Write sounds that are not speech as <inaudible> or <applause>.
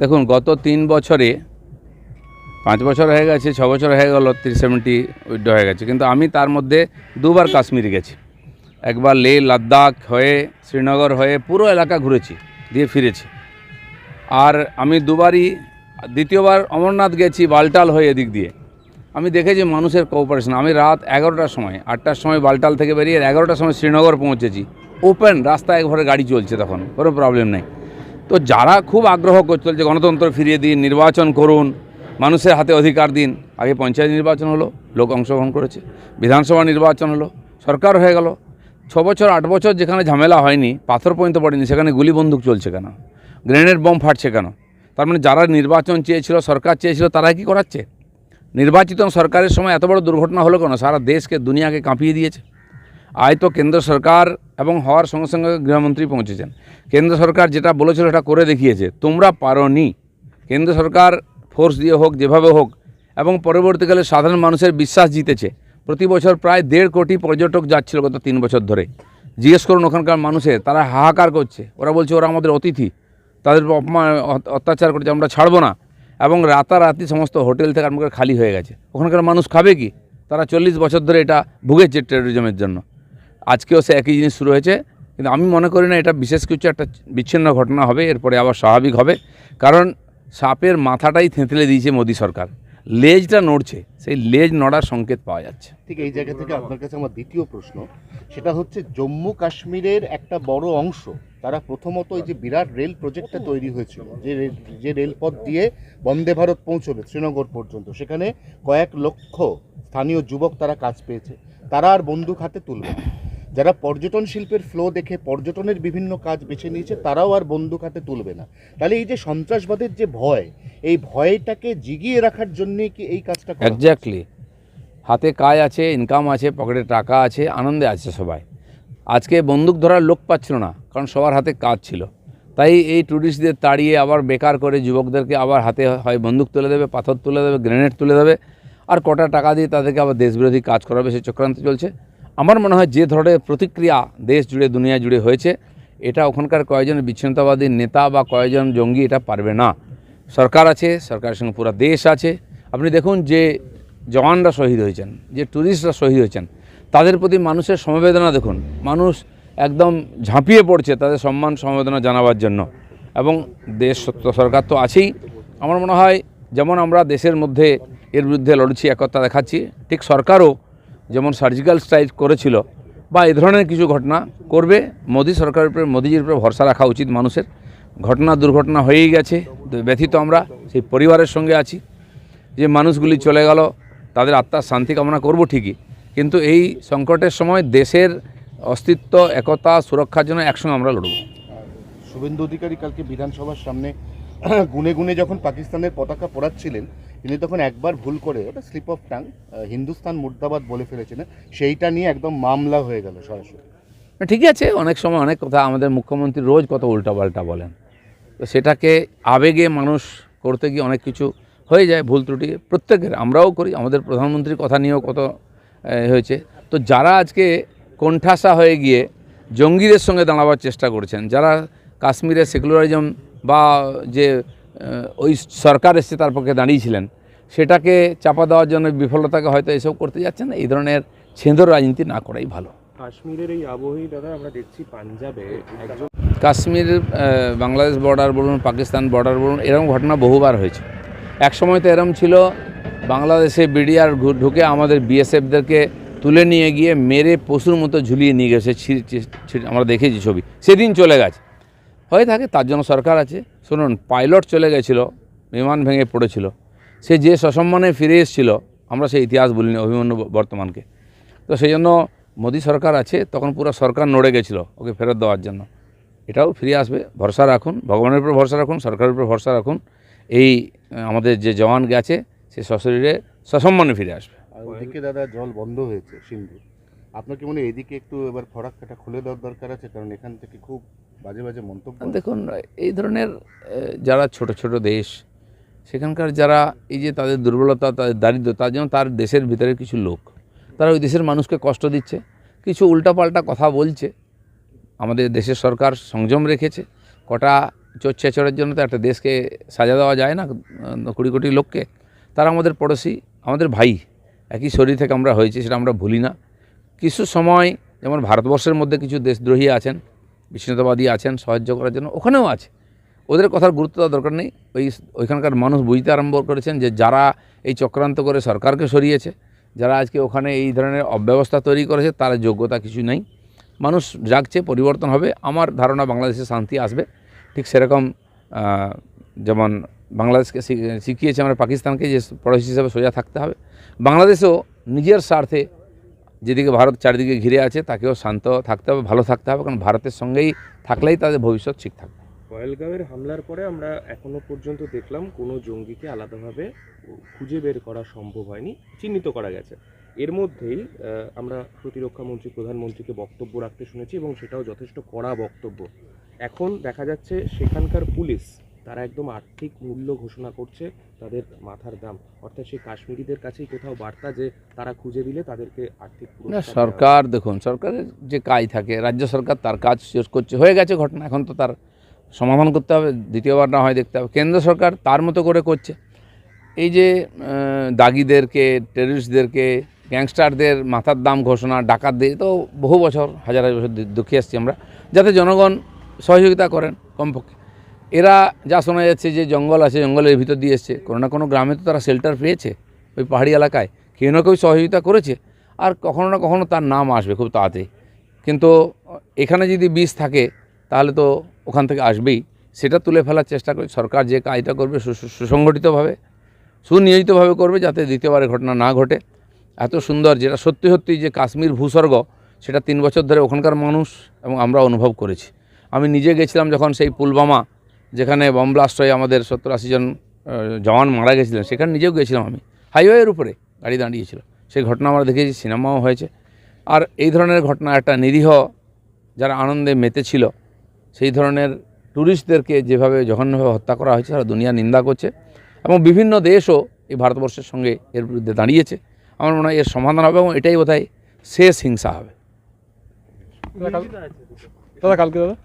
দেখুন, গত তিন বছরে, পাঁচ বছর হয়ে গেছে, ছ বছর হয়ে গেল থ্রি সেভেন্টি উইড্রো হয়ে গেছে। কিন্তু আমি তার মধ্যে দুবার কাশ্মীর গেছি। একবার লে লাদাখ হয়ে, শ্রীনগর হয়ে, পুরো এলাকা ঘুরেছি, দিয়ে ফিরেছি। আর আমি দুবারই, দ্বিতীয়বার অমরনাথ গেছি, বালটাল হয়ে এদিক দিয়ে। আমি দেখেছি মানুষের কোঅপারেশন আমি রাত এগারোটার সময়, আটটার সময় বালটাল থেকে বেরিয়ে এগারোটার সময় শ্রীনগর পৌঁছেছি। ওপেন রাস্তায় ঘরে গাড়ি চলছে তখন, কোনো প্রবলেম নেই। তো যারা খুব আগ্রহ করছিল যে গণতন্ত্র ফিরিয়ে দিন, নির্বাচন করুন, মানুষের হাতে অধিকার দিন, আগে পঞ্চায়েত নির্বাচন হলো, লোক অংশগ্রহণ করেছে, বিধানসভা নির্বাচন হলো, সরকার হয়ে গেল। ছ বছর, আট বছর যেখানে ঝামেলা হয়নি, পাথর পর্যন্ত পড়েনি, সেখানে গুলি বন্দুক চলছে কেন? গ্রেনেড বোম ফাটছে কেন? তার মানে যারা নির্বাচন চেয়েছিল, সরকার চেয়েছিল, তারা কি করাচ্ছে? নির্বাচিত সরকারের সময় এত বড় দুর্ঘটনা হলো কেন? সারা দেশকে, দুনিয়াকে কাঁপিয়ে দিয়েছে। আজ তো কেন্দ্র সরকার এবং হওয়ার সঙ্গে সঙ্গে গৃহমন্ত্রী পৌঁছেছেন। কেন্দ্র সরকার যেটা বলেছিল সেটা করে দেখিয়েছে। তোমরা পারোনি। কেন্দ্র সরকার ফোর্স দিয়ে হোক, যেভাবে হোক, এবং পরবর্তীকালে সাধারণ মানুষের বিশ্বাস জিতেছে। প্রতি বছর প্রায় দেড় কোটি পর্যটক যাচ্ছিল গত তিন বছর ধরে। জিজ্ঞেস করুন ওখানকার মানুষের তারা হাহাকার করছে। ওরা বলছে, ওরা আমাদের অতিথি। তাদের অপমান অত্যাচার করছে। আমরা ছাড়বো না। এবং রাতারাতি সমস্ত হোটেল থেকে আরম্ভ করে খালি হয়ে গেছে। ওখানকার মানুষ খাবে কি? তারা চল্লিশ বছর ধরে এটা ভুগেছে টেরোরিজমের জন্য। আজকেও সে একই জিনিস শুরু হয়েছে, কিন্তু আমি মনে করি না এটা বিশেষ কিছু একটা বিচ্ছিন্ন ঘটনা হবে, এরপরে আবার স্বাভাবিক হবে। কারণ সাপের মাথাটাই থেঁতলে দিয়েছে মোদী সরকার। লেজটা নড়ছে, সেই লেজ নড়ার সংকেত পাওয়া যাচ্ছে। ঠিক এই জায়গা থেকে আপনার কাছে আমার দ্বিতীয় প্রশ্ন, সেটা হচ্ছে জম্মু কাশ্মীরের একটা বড় অংশ, তারা প্রথমত এই যে বিরাট রেল প্রজেক্টটা তৈরি হয়েছিল, যে যে রেলপথ দিয়ে বন্দে ভারত পৌঁছবে শ্রীনগর পর্যন্ত, সেখানে কয়েক লক্ষ স্থানীয় যুবক তারা কাজ পেয়েছে, তারা আর বন্দুক হাতে তুলবে। যারা পর্যটন শিল্পের ফ্লো দেখে পর্যটনের বিভিন্ন কাজ বেছে নিয়েছে, তারাও আর বন্দুক হাতে তুলবে না। তাহলে এই যে সন্ত্রাসবাদের যে ভয়, এই ভয়টাকে জিগিয়ে রাখার জন্যই কি এই কাজটা? একজ্যাক্টলি হাতে কাজ আছে ইনকাম আছে, পকেটে টাকা আছে, আনন্দে আছে সবাই। আজকে বন্দুক ধরার লোক পাচ্ছিল না, কারণ সবার হাতে কাজ ছিল। তাই এই ট্যুরিস্টদের তাড়িয়ে আবার বেকার করে যুবকদেরকে আবার হাতে হয় বন্দুক তুলে দেবে, পাথর তুলে দেবে গ্রেনেড তুলে দেবে। আর কটা টাকা দিয়ে তাদেরকে আবার দেশবিরোধী কাজ করাবে, সে চক্রান্ত চলছে। আমার মনে হয় যে ধরনের প্রতিক্রিয়া দেশ জুড়ে, দুনিয়া জুড়ে হয়েছে, এটা ওখানকার কয়েকজন বিচ্ছিন্নতাবাদী নেতা বা কয়েকজন জঙ্গি এটা পারবে না। সরকার আছে, সরকারের সঙ্গে পুরো দেশ আছে। আপনি দেখুন যে জওয়ানরা শহীদ হয়েছেন, যে ট্যুরিস্টরা শহীদ হয়েছেন, তাদের প্রতি মানুষের সমবেদনা দেখুন। মানুষ একদম ঝাঁপিয়ে পড়ছে তাদের সম্মান, সমবেদনা জানাবার জন্য। এবং দেশ সরকার তো আছেই। আমার মনে হয় যেমন আমরা দেশের মধ্যে এর বিরুদ্ধে লড়ছি, একতা দেখাচ্ছি, ঠিক সরকারও যেমন সার্জিক্যাল স্ট্রাইক করেছিল, বা এ ধরনের কিছু ঘটনা করবে, মোদী সরকারের উপরে, মোদিজির উপরে ভরসা রাখা উচিত মানুষের। ঘটনা, দুর্ঘটনা হয়েই গেছে ব্যথিত আমরা, সেই পরিবারের সঙ্গে আছি, যে মানুষগুলি চলে গেল, তাদের আত্মার শান্তি কামনা করব ঠিকই, কিন্তু এই সংকটের সময় দেশের অস্তিত্ব, একতা, সুরক্ষার জন্য একসঙ্গে আমরা লড়ব। শুভেন্দু অধিকারী কালকে বিধানসভার সামনে, <clears throat> গুনে গুনে যখন পাকিস্তানের পতাকা পড়াচ্ছিলেন তিনি তখন একবার ভুল করে ওটা স্লিপ অফ টাং হিন্দুস্তান মুর্দাবাদ বলে ফেলেছিলেন সেইটা নিয়ে একদম মামলা হয়ে গেল সরাসরি। না, ঠিকই আছে অনেক সময় অনেক কথা আমাদের মুখ্যমন্ত্রী রোজ কত উল্টাপাল্টা বলেন। তো সেটাকে আবেগে মানুষ করতে গিয়ে অনেক কিছু হয়ে যায় ভুল ত্রুটি প্রত্যেকের আমরাও করি আমাদের প্রধানমন্ত্রীর কথা নিয়েও কত হয়েছে। তো যারা আজকে কোণঠাসা হয়ে গিয়ে জঙ্গিদের সঙ্গে দাঁড়াবার চেষ্টা করছেন যারা কাশ্মীরে সেকুলারিজম বা যে ওই সরকার এসছে তার পক্ষে দাঁড়িয়েছিলেন সেটাকে চাপা দেওয়ার জন্য বিফলতাকে হয়তো এসব করতে যাচ্ছেন এই ধরনের ছেঁদর রাজনীতি না করাই ভালো। কাশ্মীরের এই আবহেই দাদা আমরা দেখছি পাঞ্জাবে একজন কাশ্মীর বাংলাদেশ বর্ডার বলুন পাকিস্তান বর্ডার বলুন এরকম ঘটনা বহুবার হয়েছে। এক সময় তো এরম ছিল বাংলাদেশে বিডিআর ঢুকে আমাদের বিএসএফদেরকে তুলে নিয়ে গিয়ে মেরে পশুর মতো ঝুলিয়ে নিয়ে গেছে আমরা দেখেছি ছবি। সেদিন চলে গেছে। হয়ে থাকে তার জন্য সরকার আছে। শুনুন পাইলট চলে গেছিল বিমান ভেঙে পড়েছিল। সে যে সসম্মানে ফিরে এসেছিল আমরা সেই ইতিহাস বলিনি অভিমন্যু বর্তমানকে। তো সেই জন্য মোদী সরকার আছে তখন পুরো সরকার নড়ে গেছিল ওকে ফেরত দেওয়ার জন্য। এটাও ফিরে আসবে ভরসা রাখুন ভগবানের উপর ভরসা রাখুন সরকারের উপর ভরসা রাখুন। এই আমাদের যে জওয়ান গেছে সে সশরীরে সসম্মানে ফিরে আসবে। ওদিকে দাদা জল বন্ধ হয়েছে সিন্ধু। আপনার কি মনে হয় এদিকে একটু এবার ফরাক্কাটা খুলে দেওয়ার দরকার আছে? কারণ এখান থেকে খুব বাজে বাজে মন্তব্য দেখুন এই ধরনের যারা ছোট ছোট দেশ সেখানকার যারা এই যে তাদের দুর্বলতা, তাদের দারিদ্র, তার জন্য তার দেশের ভিতরে কিছু লোক। তারা ওই দেশের মানুষকে কষ্ট দিচ্ছে, কিছু উল্টাপাল্টা কথা বলছে। আমাদের দেশের সরকার সংযম রেখেছে। কটা চোর জন্য তো একটা দেশকে সাজা দেওয়া যায় না কুড়ি কোটি লোককে। তারা আমাদের পড়োশি, আমাদের ভাই, একই শরীর থেকে আমরা হয়েছি, সেটা আমরা ভুলি না। কিছু সময় যেমন ভারতবর্ষের মধ্যে কিছু দেশদ্রোহী আছেন, বিচ্ছিন্নতাবাদী আছেন, সাহায্য করার জন্য, ওখানেও আছে। ওদের কথার গুরুত্ব দেওয়ার দরকার নেই। ওই ওইখানকার মানুষ বুঝতে আরম্ভ করেছেন যে যারা এই চক্রান্ত করে সরকারকে সরিয়েছে, যারা আজকে ওখানে এই ধরনের অব্যবস্থা তৈরি করেছে, তার যোগ্যতা কিছু নেই। মানুষ জাগছে, পরিবর্তন হবে। আমার ধারণা বাংলাদেশে শান্তি আসবে। ঠিক সেরকম যেমন বাংলাদেশকে শিখ- শিখিয়েছে আমরা পাকিস্তানকে যে পড়োশি হিসাবে সোজা থাকতে হবে। বাংলাদেশেও নিজের স্বার্থে যেদিকে ভারত চারিদিকে ঘিরে আছে, তাকেও শান্ত থাকতে হবে, ভালো থাকতে হবে। কারণ ভারতের সঙ্গেই থাকলেই তাদের ভবিষ্যৎ ঠিক থাকবে। পয়েলগাঁওয়ের হামলার পরে আমরা এখনও পর্যন্ত দেখলাম কোনো জঙ্গিকে আলাদাভাবে খুঁজে বের করা সম্ভব হয়নি চিহ্নিত করা গেছে। এর মধ্যেই আমরা প্রতিরক্ষা মন্ত্রী প্রধানমন্ত্রীকে বক্তব্য রাখতে শুনেছি এবং সেটাও যথেষ্ট কড়া বক্তব্য। এখন দেখা যাচ্ছে সেখানকার পুলিশ তারা একদম আর্থিক মূল্য ঘোষণা করছে তাদের মাথার দাম। অর্থাৎ সেই কাশ্মীরিদের কাছেই কোথাও বার্তা যে তারা খুঁজে দিলে তাদেরকে আর্থিক না। সরকার দেখুন সরকারের যে কাজ থাকে রাজ্য সরকার তার কাজ শেষ করছে হয়ে গেছে ঘটনা এখন তো তার সমাধান করতে হবে দ্বিতীয়বার না হয় দেখতে হবে। কেন্দ্র সরকার তার মতো করে করছে। এই যে দাগিদেরকে টেরিস্টদেরকে গ্যাংস্টারদের মাথার দাম ঘোষণা, ডাকাতদের তো বহু বছর, হাজার হাজার বছর দেখে আসছি আমরা, যাতে জনগণ সহযোগিতা করেন কমপক্ষে। এরা যা শোনা যাচ্ছে যে জঙ্গল আছে, জঙ্গলের ভিতর দিয়ে এসছে, কোনো না কোনো গ্রামে তো তারা শেল্টার পেয়েছে, ওই পাহাড়ি এলাকায়। কেউ না কেউ সহযোগিতা করেছে, আর কখনো না কখনো তার নাম আসবে খুব তাড়াতাড়ি। কিন্তু এখানে যদি বিষ থাকে, তাহলে তো ওখান থেকে আসবেই, সেটা তুলে ফেলার চেষ্টা করে, সরকার যে কাজটা করবে সুসংগঠিতভাবে, সুনিয়োজিতভাবে করবে যাতে দ্বিতীয়বারের ঘটনা না ঘটে। এত সুন্দর যেটা সত্যি সত্যি যে কাশ্মীর ভূস্বর্গ, সেটা তিন বছর ধরে ওখানকার মানুষ এবং আমরা অনুভব করেছি। আমি নিজে গেছিলাম যখন সেই পুলবামা, যেখানে বম ব্লাস্ট হয়ে আমাদের সত্তর আশি জন জওয়ান মারা গেছিলেন, সেখানে নিজেও গেছিলাম আমি। হাইওয়ের উপরে গাড়ি দাঁড়িয়েছিল। সেই ঘটনা আমরা দেখেছি, সিনেমাও হয়েছে। আর এই ধরনের ঘটনা একটা নিরীহ, যারা আনন্দে মেতেছিল সেই ধরনের ট্যুরিস্টদেরকে যেভাবে জঘন্যভাবে হত্যা করা হয়েছে, সারা দুনিয়া নিন্দা করছে এবং বিভিন্ন দেশও এই ভারতবর্ষের সঙ্গে এর বিরুদ্ধে দাঁড়িয়েছে। আমার মনে হয় এর সমাধান হবে এবং এটাই বোধ শেষ হিংসা হবে। দাদা, কালকে দাদা?